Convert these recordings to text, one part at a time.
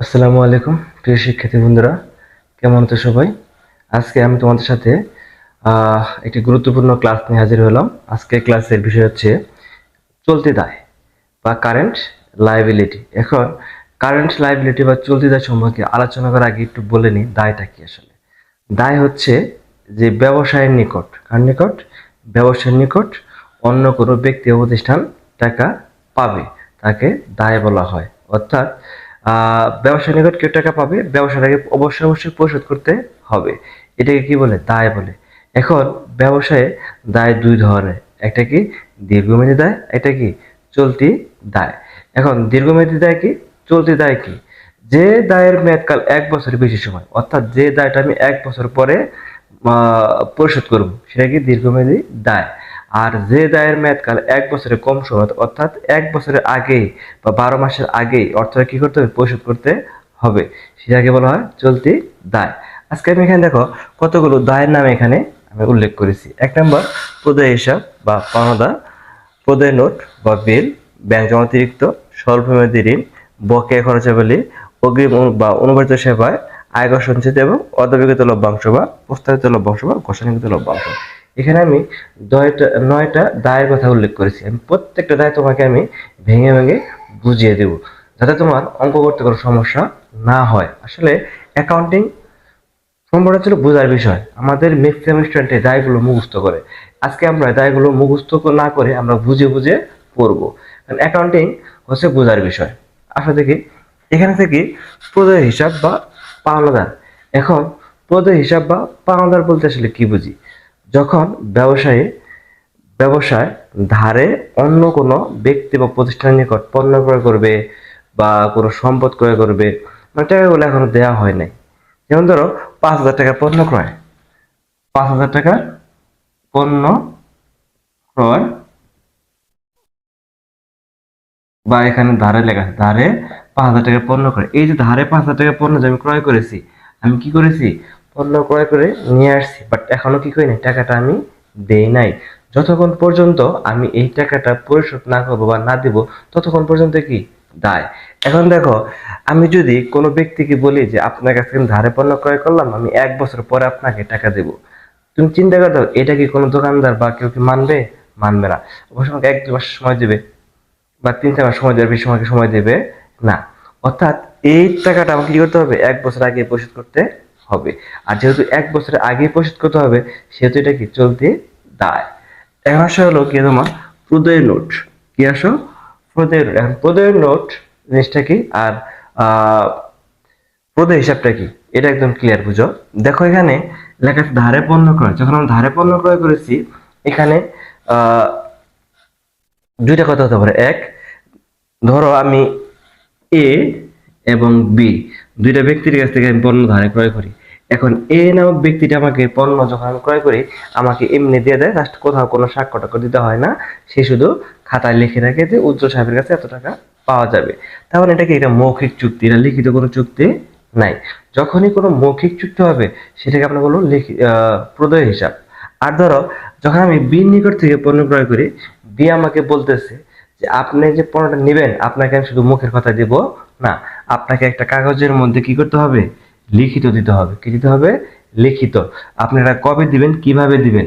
আসসালামু আলাইকুম, প্রিয় শিক্ষার্থী বন্ধুরা, কেমন তো সবাই? আজকে আমি তোমাদের সাথে একটি গুরুত্বপূর্ণ ক্লাস নিয়ে হাজির হলাম। আজকে ক্লাসের বিষয় হচ্ছে চলতি দায় বা কারেন্ট লাইবিলিটি এখন কারেন্ট লাইবিলিটি বা চলতি দায় সম্পর্কে আলোচনা করার আগে একটু বলে নিই, দায়টা কি আসলে? দায় হচ্ছে যে ব্যবসায়ের নিকট, কার নিকট? ব্যবসায়ের নিকট অন্য কোনো ব্যক্তি প্রতিষ্ঠান টাকা পাবে, তাকে দায় বলা হয়। অর্থাৎ আহ, ব্যবসায়ের নিকট কেউ টাকা পাবে? ব্যবসাটাকে অবশ্যই অবশ্যই পরিশোধ করতে হবে। এটাকে কি বলে? দায় বলে। এখন ব্যবসায়ে দায় দুই ধরনের। একটা কি দীর্ঘমেয়াদী দায় একটা কি চলতি দায়। এখন দীর্ঘমেয়াদী দায় কি চলতি দায় কি? যে দায়ের মেয়াদকাল এক বছরের বেশি সময় অর্থাৎ যে দায়টা আমি এক বছর পরে পরিশোধ করব সেটা কি দীর্ঘমেয়াদী দায়? আর যে দায়ের মেয়াদকাল এক বছরের কম সময় অর্থাৎ এক বছরের আগেই বা বারো মাসের আগেই অর্থটা কি করতে হবে? পরিশোধ করতে হবে। সেটাকে বলা হয় চলতি দায়। আজকে আমি এখানে দেখো কতগুলো দায়ের নাম এখানে আমি উল্লেখ করেছি। এক নম্বর, প্রদেয় হিসাব বা পাওনাদা প্রদেয় নোট বা বিল, ব্যাংক জমাতিরিক্ত, স্বল্পমেয়াদী ঋণ, বকেয়া খরচাবলী, অগ্রিম বা অনুবাদিত সেবায়, আয়কর সঞ্চিত এবং অর্ধবিগত লভ্যাংশ বা প্রস্তাবিত লভ্যাংশ বা ঘোষণাকৃত লভ্যাংশ। এখানে আমি দয়টা, নয়টা দায়ের কথা উল্লেখ করেছি। আমি প্রত্যেকটা দায় তোমাকে আমি ভেঙে ভেঙে বুঝিয়ে দেব, যাতে তোমার অঙ্ক করতে কোনো সমস্যা না হয়। আসলে অ্যাকাউন্টিং সম্পূর্ণ ছিল বোঝার বিষয়। আমাদের ম্যাক্সিমাম স্টুডেন্টে দায়গুলো মুখস্থ করে। আজকে আমরা দায়গুলো মুখস্থ না করে আমরা বুঝে বুঝে পড়ব। কারণ অ্যাকাউন্টিং হচ্ছে বোঝার বিষয়। আসলে দেখি, এখানে থেকে প্রদেয় হিসাব বা পাওনাদার। এখন প্রদেয় হিসাব বা পাওনাদার বলতে আসলে কি বুঝি? যখন ব্যবসায়ী ব্যবসায় ধারে অন্য কোনো ব্যক্তি বা প্রতিষ্ঠানের নিকট পণ্য ক্রয় করবে বা কোনো সম্পদ ক্রয় করবে মানে টাকাগুলো এখনও দেওয়া হয় নাই। যেমন ধরো, পাঁচ হাজার টাকার পণ্য ক্রয়। পাঁচ হাজার টাকার পণ্য ক্রয় বা এখানে ধারে লেখা ধারে পাঁচ হাজার টাকার পণ্য ক্রয়। এই যে ধারে পাঁচ হাজার টাকার পণ্য যে আমি ক্রয় করেছি, আমি কি করেছি? পণ্য ক্রয় করে নিয়ে আসছি বাট এখনও কি করি নাই? টাকাটা আমি দেই নাই। যতক্ষণ পর্যন্ত আমি এই টাকাটা পরিশোধ না করব বা না দিব, ততক্ষণ পর্যন্ত কি? দায়। এখন দেখো, আমি যদি কোনো ব্যক্তিকে বলি যে, আপনার কাছ থেকে ধারে পণ্য ক্রয় করলাম, আমি এক বছর পরে আপনাকে টাকা দেব। তুমি চিন্তা করে দাও, এটা কি কোনো দোকানদার বা কেউ কি মানবে? মানবে না। অবশ্য আমাকে এক দু মাস সময় দেবে, বা তিন, চার মাস সময় দেবে বেশি আমাকে সময় দেবে না। অর্থাৎ এই টাকাটা আমাকে কি করতে হবে? এক বছর আগে পরিশোধ করতে হবে। আর যেহেতু এক বছরের আগে পরিশোধ করতে হবে, সেহেতু এটা কি চলতে দায়। এখন আসা হলো কি তোমার প্রদয় নোট। কি আসো? প্রদয় নোট। এখন প্রদয় নোট জিনিসটা কি? আর প্রদয় হিসাবটা কি? এটা একদম ক্লিয়ার বুঝো। দেখো এখানে লেখা ধারে পণ্য ক্রয়। যখন আমরা ধারে পণ্য ক্রয় করেছি, এখানে দুইটা কথা হতে পারে। এক, ধরো আমি এ এবং বি দুইটা ব্যক্তির কাছ থেকে আমি পণ্য ধারে ক্রয় করি। এখন এ নামক ব্যক্তিটা আমাকে পণ্য যখন আমি ক্রয় করি, আমাকে এমনি দিয়ে দেয় জাস্ট কোথাও কোনো স্বাক্ষর টাক্ষর দিতে হয় না। সে শুধু খাতায় লিখে রাখে যে উজ্জ্বল সাহেবের কাছে এত টাকা পাওয়া যাবে। তাহলে এটা কি এটা মৌখিক চুক্তি? এটা লিখিত কোনো চুক্তি নাই। যখনই কোনো মৌখিক চুক্তি হবে, সেটাকে আমরা বলব লিখি প্রদয় হিসাব। আর ধরো, যখন আমি বির নিকট থেকে পণ্য ক্রয় করি বি আমাকে বলতেছে যে, আপনি যে পণ্যটা নেবেন, আপনাকে আমি শুধু মুখের কথা দিব না, আপনাকে একটা কাগজের মধ্যে কি করতে হবে? লিখিত দিতে হবে। কি দিতে হবে? লিখিত। আপনারা কবে দিবেন? কীভাবে দিবেন?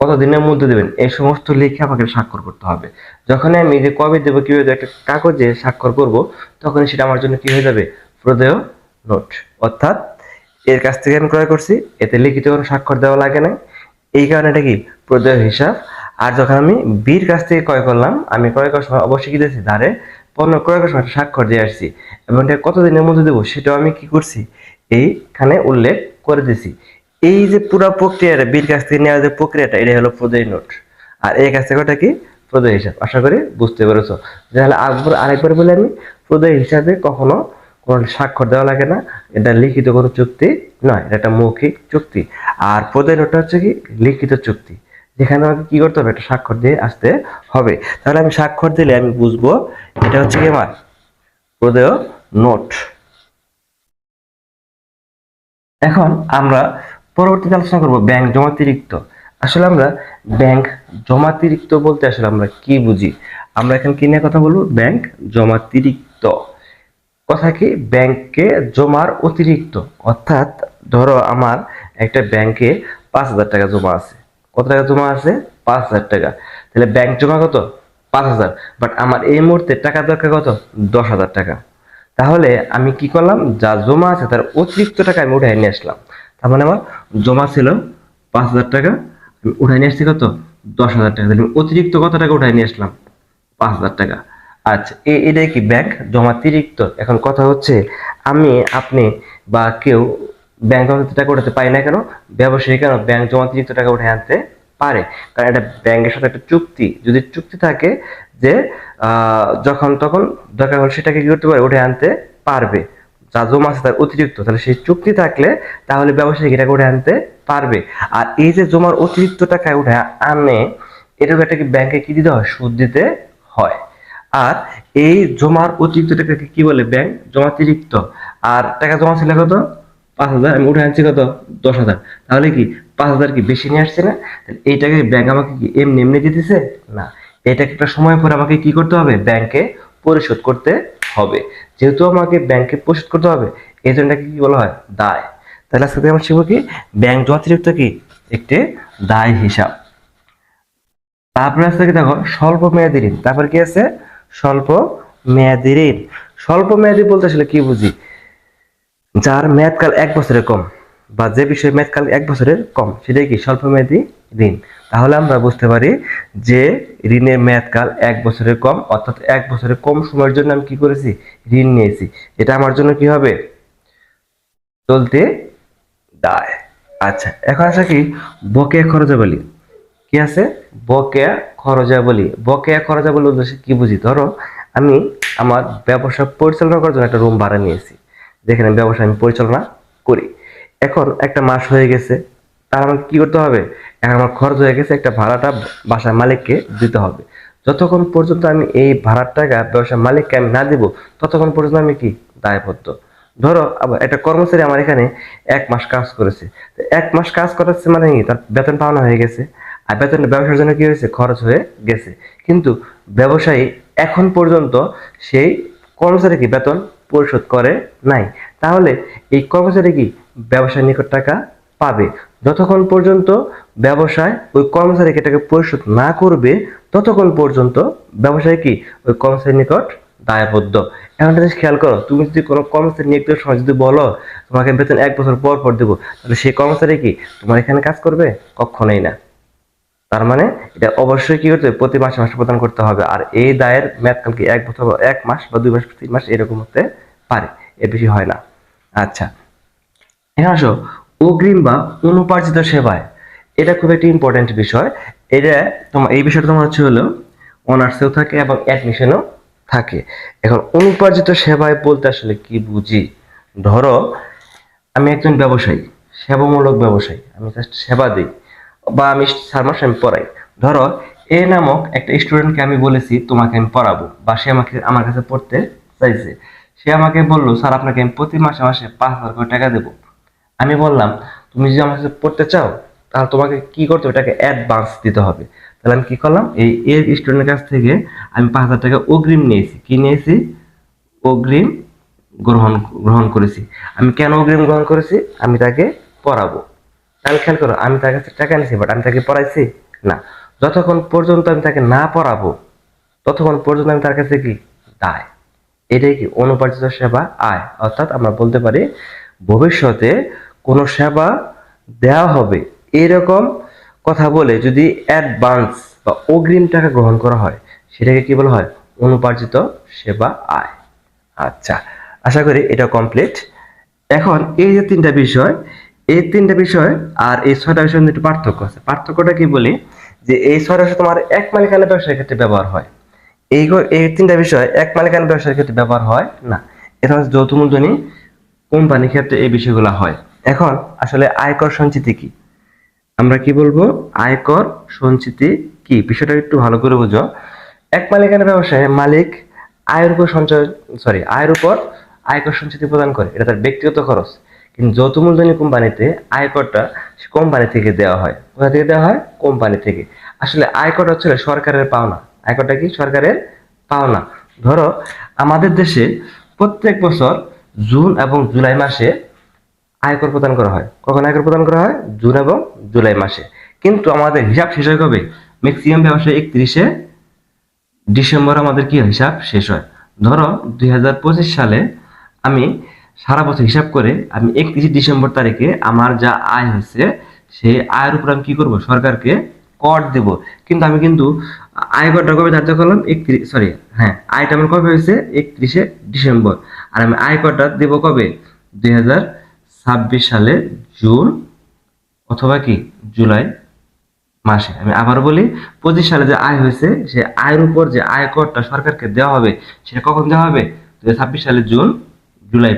কত দিনের মধ্যে দেবেন? এই সমস্ত লিখে আমাকে স্বাক্ষর করতে হবে। যখন আমি যে কবে দেবো, কীভাবে একটা কাগজে স্বাক্ষর করব তখন সেটা আমার জন্য কি হয়ে যাবে? প্রদেয় নোট। অর্থাৎ এর কাছ থেকে আমি ক্রয় করছি, এতে লিখিত কোনো স্বাক্ষর দেওয়া লাগে না এই কারণে এটা কি? প্রদেয় হিসাব। আর যখন আমি বীর কাছ থেকে ক্রয় করলাম, আমি ক্রয় করার সময় অবশ্যই কি দিয়েছি? ধারে পণ্য ক্রয় সময় স্বাক্ষর দিয়ে আসছি। এবং এটা কতদিনের মধ্যে দেবো সেটাও আমি কি করছি? এইখানে উল্লেখ করে দিছি। এই যে পুরো প্রক্রিয়াটা বীর কাছ থেকে নেওয়ার যে প্রক্রিয়াটা এটা হলো প্রদেয় নোট। আর এই কাছ থেকে ওটা কি? প্রদেয় হিসাব। আশা করি বুঝতে পেরেছ। তাহলে আকবর আরেকবার বলে আমি, প্রদেয় হিসাবে কখনো কোনো স্বাক্ষর দেওয়া লাগে না। এটা লিখিত কোনো চুক্তি নয়, এটা একটা মৌখিক চুক্তি। আর প্রদেয় নোটটা হচ্ছে কি? লিখিত চুক্তি। যেখানে আমাকে কি করতে হবে? একটা স্বাক্ষর দিয়ে আসতে হবে। তাহলে আমি স্বাক্ষর দিলে আমি বুঝব, এটা হচ্ছে কি আমার? প্রদেয় নোট। এখন আমরা পরবর্তীতে আলোচনা করব ব্যাংক জমাতিরিক্ত। আসলে আমরা ব্যাংক জমাতিরিক্ত বলতে আসলে আমরা কি বুঝি? আমরা এখানে কি নিয়ে কথা বলব? ব্যাংক জমাতিরিক্ত। কথা কি? ব্যাংকে জমার অতিরিক্ত। অর্থাৎ ধরো আমার একটা ব্যাংকে পাঁচ হাজার টাকা জমা আছে। কত টাকা জমা আছে? পাঁচ হাজার টাকা। তাহলে ব্যাংক জমা কত? পাঁচ হাজার। বাট আমার এই মুহূর্তে টাকা দরকার কত? দশ হাজার টাকা। তাহলে আমি কি করলাম? যা জমা আছে তার অতিরিক্ত টাকা আমি উঠাই নিয়ে আসলাম। তার মানে আমার জমা ছিল পাঁচ হাজার টাকা। আমি উঠাই নিয়ে আসছি কত? দশ হাজার টাকা। তাহলে অতিরিক্ত কত টাকা উঠাই নিয়ে আসলাম? পাঁচ হাজার টাকা। আচ্ছা এটাই কি ব্যাংক জমাতিরিক্ত এখন কথা হচ্ছে, আমি, আপনি বা কেউ ব্যাংক জমাতে টাকা উঠাতে পারি না কেন? ব্যবসায়ী কেন? ব্যাংক জমাতিরিক্ত টাকা উঠে আনতে পারে। কারণ এটা ব্যাংকের সাথে একটা চুক্তি। যদি চুক্তি থাকে যে যখন তখন দরকার হলে সেটাকে কি করতে পারে? উঠে আনতে পারবে। যা জমা আছে তার অতিরিক্ত। তাহলে সেই চুক্তি থাকলে তাহলে ব্যবসায়ী এটাকে উঠে আনতে পারবে? আর এই যে জমার অতিরিক্ত টাকা উঠে আনে এটাকে একটা কি ব্যাংকে কি দিতে হয়? সুদ দিতে হয়। আর এই জমার অতিরিক্ত টাকাকে কি বলে? ব্যাংক জমাতিরিক্ত আর টাকা জমা ছিল কত? পাঁচ হাজার, আমি উঠে আনছি কত? দশ হাজার। তাহলে কি, পাঁচ হাজার কি বেশি নিয়ে আসছে না? তাহলে এই টাকা ব্যাংক আমাকে কি এমনি এমনি দিতেছে? না। এটাকে একটা সময় পরে আমাকে কি করতে হবে? ব্যাংকে পরিশোধ করতে হবে। যেহেতু আমাকে ব্যাংকে পরিশোধ করতে হবে এই জন্য এটাকে কি বলা হয়? দায়। তাহলে আজকে আমরা শিখব কি? ব্যাংক জমাতিরিক্ত কি? একটি দায় হিসাব। তারপরে কি দেখো? স্বল্প মেয়াদি ঋণ। তারপর কি আছে? স্বল্প মেয়াদি ঋণ। স্বল্প মেয়াদি বলতে আসলে কি বুঝি? যার মেয়াদকাল এক বছরের কম বা যে বিষয়ে মেয়াদকাল এক বছরের কম, সেটাই কি স্বল্প মেয়াদি ঋণ? তাহলে আমরা বুঝতে পারি যে ঋণের মেয়াদকাল এক বছরের কম, অর্থাৎ এক বছরের কম সময়ের জন্য আমি কি করেছি? ঋণ নিয়েছি। এটা আমার জন্য কি হবে? চলতে দায়। আচ্ছা এখন আছে কি? বকেয়া খরচাবলী। কি আছে? বকেয়া খরচাবলী। বকেয়া খরচাবলী উদ্দেশ্যে কি বুঝি? ধরো, আমি আমার ব্যবসা পরিচালনা করার জন্য একটা রুম ভাড়া নিয়েছি। যেখানে ব্যবসা আমি পরিচালনা করি। এখন একটা মাস হয়ে গেছে, তার আমাকে কি করতে হবে? এখন আমার খরচ হয়ে গেছে, একটা ভাড়াটা বাসার মালিককে দিতে হবে। যতক্ষণ পর্যন্ত আমি এই ভাড়ার টাকা ব্যবসার মালিককে আমি না দিব, ততক্ষণ পর্যন্ত আমি কি? দায়বদ্ধ। ধরো, আবার একটা কর্মচারী আমার এখানে এক মাস কাজ করেছে। এক মাস কাজ করাচ্ছে মানে কি? তার বেতন পাওনা হয়ে গেছে। আর বেতন ব্যবসার জন্য কি হয়েছে? খরচ হয়ে গেছে। কিন্তু ব্যবসায়ী এখন পর্যন্ত সেই কর্মচারীকে বেতন পরিশোধ করে নাই। তাহলে এই কর্মচারী কি ব্যবসায়ী নিকট টাকা পাবে? যতক্ষণ পর্যন্ত ব্যবসায় ওই কর্মচারীকে টাকা পরিশোধ না করবে, ততক্ষণ পর্যন্ত ব্যবসায়ী কি ওই কর্মচারীর নিকট দায়বদ্ধ। এখন জিনিস খেয়াল করো, তুমি যদি কোনো কর্মচারী নিয়োগ দেওয়ার সময় যদি বলো, তোমাকে বেতন এক বছর পর পর দেবো, তাহলে সেই কর্মচারী কি তোমার এখানে কাজ করবে? কখনোই না। তার মানে এটা অবশ্যই কি করতে হবে? প্রতি মাসে মাসে প্রদান করতে হবে। আর এই দায়ের মেয়াদকাল কি এক বছর এক মাস বা দুই মাস, তিন মাস এরকম হতে পারে। এর বেশি হয় না। আচ্ছা। এখানে আসো। অগ্রিম বা অনুপার্জিত সেবায়। এটা খুব একটি ইম্পর্টেন্ট বিষয়। এটা তোমার এই বিষয়টা তোমার হচ্ছে হলো অনার্সেও থাকে এবং অ্যাডমিশনও থাকে। এখন অনুপার্জিত সেবায় বলতে আসলে কি বুঝি? ধরো, আমি একজন ব্যবসায়ী, সেবামূলক ব্যবসায়ী। আমি জাস্ট সেবা দিই। বা আমি চার মাস আমি পড়াই। ধরো, এ নামক একটা স্টুডেন্টকে আমি বলেছি, তোমাকে আমি পড়াবো। বা সে আমাকে, আমার কাছে পড়তে চাইছে। সে আমাকে বলল, স্যার, আপনাকে আমি প্রতি মাসে মাসে পাঁচ হাজার করে টাকা দেবো। আমি বললাম, তুমি যদি আমার কাছে পড়তে চাও, তাহলে তোমাকে কি করতে হবে? এটাকে অ্যাডভান্স দিতে হবে। তাহলে আমি কি করলাম, এই এর স্টুডেন্টের কাছ থেকে আমি পাঁচ হাজার টাকা অগ্রিম নিয়েছি। কি নিয়েছি? অগ্রিম গ্রহণ গ্রহণ করেছি। আমি কেন অগ্রিম গ্রহণ করেছি? আমি তাকে পড়াবো। তাহলে খেয়াল করো, আমি তার কাছে টাকা নিয়েছি বাট আমি তাকে পড়াইছি না। যতক্ষণ পর্যন্ত আমি তাকে না পড়াবো, ততক্ষণ পর্যন্ত আমি তার কাছে কি? দায়। এটাই কি? অনুপার্জিত সেবা, আয়। অর্থাৎ আমরা বলতে পারি, ভবিষ্যতে কোনো সেবা দেওয়া হবে এরকম কথা বলে যদি অ্যাডভান্স বা অগ্রিম টাকা গ্রহণ করা হয়, সেটাকে কি বলা হয়? অনুপার্জিত সেবা, আয়। আচ্ছা আশা করি এটা কমপ্লিট এখন এই যে তিনটা বিষয় এই তিনটা বিষয় আর এই ছয়টা বিষয়ের একটু পার্থক্য আছে। পার্থক্যটা কি বলি? যে এই ছয়টা বিষয় তোমার এক মালিকানা ব্যবসার ক্ষেত্রে ব্যবহার হয়। এই এই তিনটা বিষয় এক মালিকানা ব্যবসার ক্ষেত্রে ব্যবহার হয় না। হচ্ছে যৌথ মূলধনী কোম্পানির ক্ষেত্রে এই বিষয়গুলো হয়। এখন আসলে আয়কর সঞ্চিতি কি? আমরা কি বলব? আয়কর সঞ্চিতি কি? বিষয়টা একটু ভালো করে বুঝো। এক মালিকানা ব্যবসায় মালিক আয়ের উপর সঞ্চয় সরি আয়ের উপর আয়কর সঞ্চিতি প্রদান করে। এটা তার ব্যক্তিগত খরচ। কিন্তু যৌথ মূলধনী কোম্পানিতে আয়করটা কোম্পানি থেকে দেওয়া হয়। কোথা থেকে দেওয়া হয়? কোম্পানি থেকে। আসলে আয়করটা হচ্ছে সরকারের পাওনা। আয়করটা কি? সরকারের পাওনা। ধরো, আমাদের দেশে প্রত্যেক বছর জুন এবং জুলাই মাসে আয়কর প্রদান করা হয়। কখন আয়কর প্রদান করা হয়? জুন এবং জুলাই মাসে। কিন্তু আমাদের হিসাব শেষ হয় কবে? ম্যাক্সিমাম ব্যবসায় একত্রিশে ডিসেম্বর আমাদের কি হিসাব শেষ হয়। ধরো, দুই হাজার পঁচিশ সালে আমি সারা বছর হিসাব করে আমি একত্রিশে ডিসেম্বর তারিখে আমার যা আয় হয়েছে, সেই আয়ের উপর আমি কি করব? সরকারকে কর দেব। কিন্তু আমি কিন্তু আয় করটা কবে ধার্য করলাম? একত্রিশ সরি হ্যাঁ আয়টা আমার কবে হয়েছে? একত্রিশে ডিসেম্বর। আর আমি আয় করটা দেব কবে? দুই ছাব্বিশ সালে জুন অথবা কি? জুলাই মাসে। আমি আবার বলি, পঁচিশ সালে যে আয় হয়েছে সে আয়ের উপর যে আয় করটা সরকারকে দেওয়া হবে, সেটা কখন দেওয়া হবে? দু সালে জুন জুলাই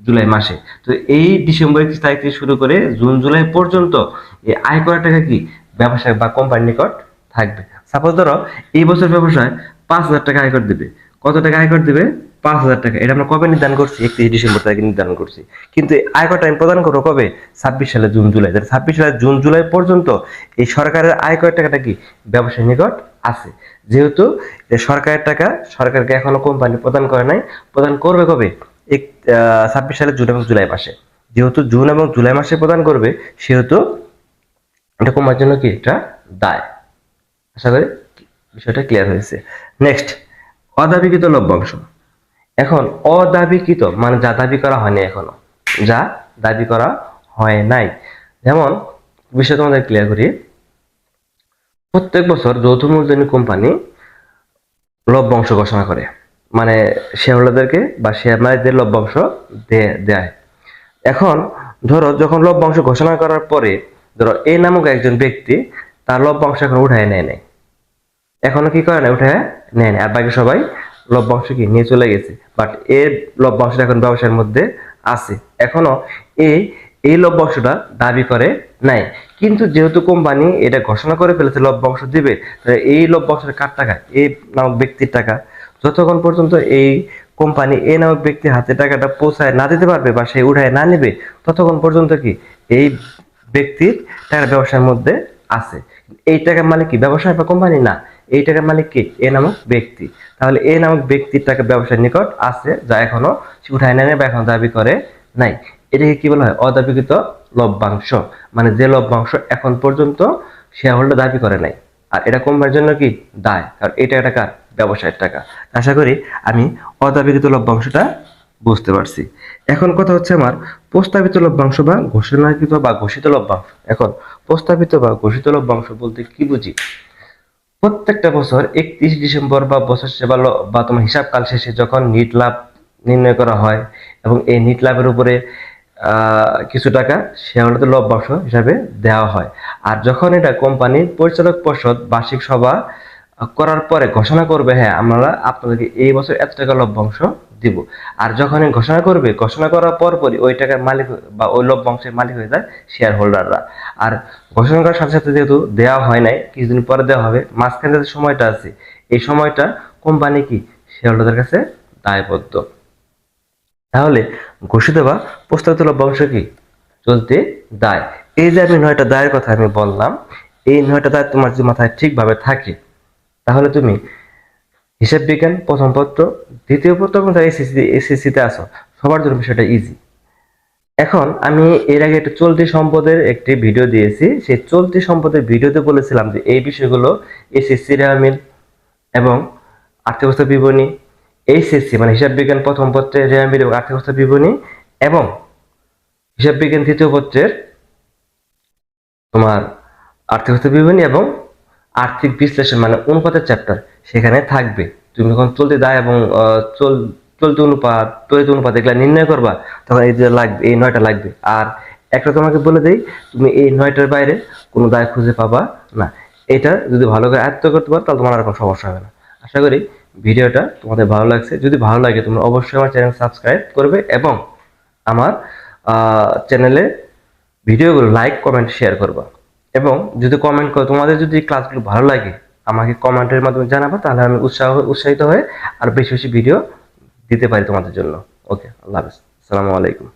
জুলাই মাসে। তো এই ডিসেম্বর একত্রিশ তারিখ থেকে শুরু করে জুন, জুলাই পর্যন্ত এই আয় করার টাকা কি ব্যবসায়ী বা কোম্পানির নিকট থাকবে। সাপোজ ধরো, এই বছর ব্যবসায় পাঁচ হাজার টাকা আয় আয়কর দেবে। কত টাকা আয় আয়কর দেবে? পাঁচ হাজার টাকা। এটা আমরা কবে নির্ধারণ করছি? একত্রিশ ডিসেম্বর তারিখে নির্ধারণ করছি। কিন্তু এই আয়করটা আমি প্রদান করব কবে? ছাব্বিশ সালে জুন, জুলাই। তাহলে ছাব্বিশ সালে জুন, জুলাই পর্যন্ত এই সরকারের আয়কর টাকাটা কি ব্যবসায়ীর নিকট আছে। যেহেতু সরকারের টাকা সরকারকে এখনও কোম্পানি প্রদান করে নাই। প্রদান করবে কবে? এক ছাব্বিশ সালে জুন এবং জুলাই মাসে। যেহেতু জুন এবং জুলাই মাসে প্রদান করবে, সেহেতু এটা কোম্পানির জন্য কি একটা দায়? আশা করি বিষয়টা ক্লিয়ার হয়েছে। নেক্সট অদাবিকৃত লভ্যাংশ। এখন, অদাবিকৃত মানে যা দাবি করা হয়নি এখনও। যা দাবি করা হয় নাই। যেমন বিষয় তোমাদের ক্লিয়ার করি। প্রত্যেক বছর যৌথ মূলধনী কোম্পানি লভ্যাংশ ঘোষণা করে। মানে শেয়ার হোল্ডারদেরকে বা শেয়ার মালিকদের লভ্যাংশ দেয়। এখন ধরো যখন লভ্যাংশ ঘোষণা করার পরে ধরো এ নামক একজন ব্যক্তি তার লভ্যাংশ এখন উঠায় নেয় নেয় এখনও কি করে না, উঠায় নেয় না আর বাকি সবাই লভ্যাংশ কি নিয়ে চলে গেছে? বাট এর লভ্যাংশটা এখন ব্যবসার মধ্যে আছে। এখনও এই এই লভ্যাংশটা দাবি করে নাই। কিন্তু যেহেতু কোম্পানি এটা ঘোষণা করে ফেলেছে, লভ্যাংশ দিবে, তাহলে এই লভ্যাংশের কার টাকা? এই নামক ব্যক্তির টাকা। যতক্ষণ পর্যন্ত এই কোম্পানি এই নামক ব্যক্তির হাতে টাকাটা পৌঁছায় না দিতে পারবে বা সে উঠায় না নেবে, ততক্ষণ পর্যন্ত কি এই ব্যক্তির টাকা ব্যবসার মধ্যে আছে। এই টাকার মালিক কি ব্যবসায় বা কোম্পানি? না, এই টাকার মালিক কি? এ নামক ব্যক্তি। তাহলে এ নামক ব্যক্তির টাকা ব্যবসার নিকট আছে যা এখনও সে উঠায় নাই বা এখন দাবি করে নাই। এটাকে কি বলা হয়? অদাবিকৃত লভ্যাংশ। মানে যে লভ্যাংশ এখন পর্যন্ত শেয়ার হোল্ডার দাবি করে নাই। আর এটা কোম্পানির জন্য কি? দায়। কারণ এই টাকাটা কার? ব্যবসায়ের টাকা। আশা করি আমি অদাবিকৃত লভ্যাংশটা বুঝতে পারছি। এখন কথা হচ্ছে আমার প্রস্তাবিত লভ্যাংশ বা ঘোষণাকৃত বা ঘোষিত লভ্যাংশ। এখন প্রস্তাবিত বা ঘোষিত লভ্যাংশ বলতে কি বুঝি? প্রত্যেকটা বছর একত্রিশ ডিসেম্বর বা বছর শেষে বা তোমার হিসাবকাল শেষে যখন নিট লাভ নির্ণয় করা হয় এবং এই নিট লাভের উপরে কিছু টাকা শেয়ারহোল্ডারদের লভ্যাংশ হিসাবে দেওয়া হয়। আর যখন এটা কোম্পানির পরিচালক পর্ষদ বার্ষিক সভা করার পরে ঘোষণা করবে হ্যাঁ আমরা আপনাদেরকে এই বছর এত টাকা লভ্যাংশ দিব। আর যখনই ঘোষণা করবে, ঘোষণা করার পর পরই ওই টাকার মালিক বা ওই লভ্যাংশের মালিক হয়ে যায় শেয়ার হোল্ডাররা আর ঘোষণা করার সাথে সাথে যেহেতু দেওয়া হয় নাই, কিছুদিন পরে দেওয়া হবে, মাঝখানে যে সময়টা আছে, এই সময়টা কোম্পানি কি শেয়ার হোল্ডারদের কাছে দায়বদ্ধ। তাহলে ঘোষিত বা প্রস্তাবিত লভ্যাংশ কি? চলতে দায়। এই যে আমি নয়টা দায়ের কথা আমি বললাম, এই নয়টা দায় তোমার যদি মাথায় ঠিকভাবে থাকে তাহলে তুমি হিসাব বিজ্ঞান, প্রথম পত্র, দ্বিতীয় পত্র এবং এসএসসি এসএসসিতে আসো। সবার জন্য বিষয়টা ইজি এখন আমি এর আগে একটা চলতি সম্পদের একটি ভিডিও দিয়েছি। সেই চলতি সম্পদের ভিডিওতে বলেছিলাম যে এই বিষয়গুলো এসএসসি রেয়ামিল এবং আর্থিক অবস্থা বিবরণী এইচএসসি মানে হিসাব বিজ্ঞান প্রথম পত্রের রেয়ামিল এবং আর্থিক অবস্থা বিবরণী এবং হিসাব বিজ্ঞান তৃতীয় পত্রের তোমার আর্থিক অবস্থা বিবরণী এবং আর্থিক বিশ্লেষণ মানে অনুপাতের চ্যাপ্টার সেখানে থাকবে। তুমি যখন চলতে দায় এবং চল, চলতি অনুপাত তরিত অনুপাত এগুলা নির্ণয় করবা, তখন এই যে লাগবে, এই নয়টা লাগবে। আর একটা তোমাকে বলে দেই, তুমি এই নয়টার বাইরে কোনো দায় খুঁজে পাবা না। এটা যদি ভালো করে আয়ত্ত করতে পারো, তাহলে তোমার আর কোনো সমস্যা হবে না। আশা করি ভিডিওটা তোমাদের ভালো লাগছে। যদি ভালো লাগে, তোমরা অবশ্যই আমার চ্যানেল সাবস্ক্রাইব করবে এবং আমার চ্যানেলে ভিডিওগুলো লাইক কমেন্ট শেয়ার করবা। এবং যদি কমেন্ট করো তোমাদের যদি ক্লাসগুলো ভালো লাগে, আমাকে কমেন্টের মাধ্যমে জানাব, তাহলে আমি উৎসাহ উৎসাহিত হয়ে আর বেশি বেশি ভিডিও দিতে পারি তোমাদের জন্য। ওকে আল্লাহ হাফিজ। আসসালামু আলাইকুম।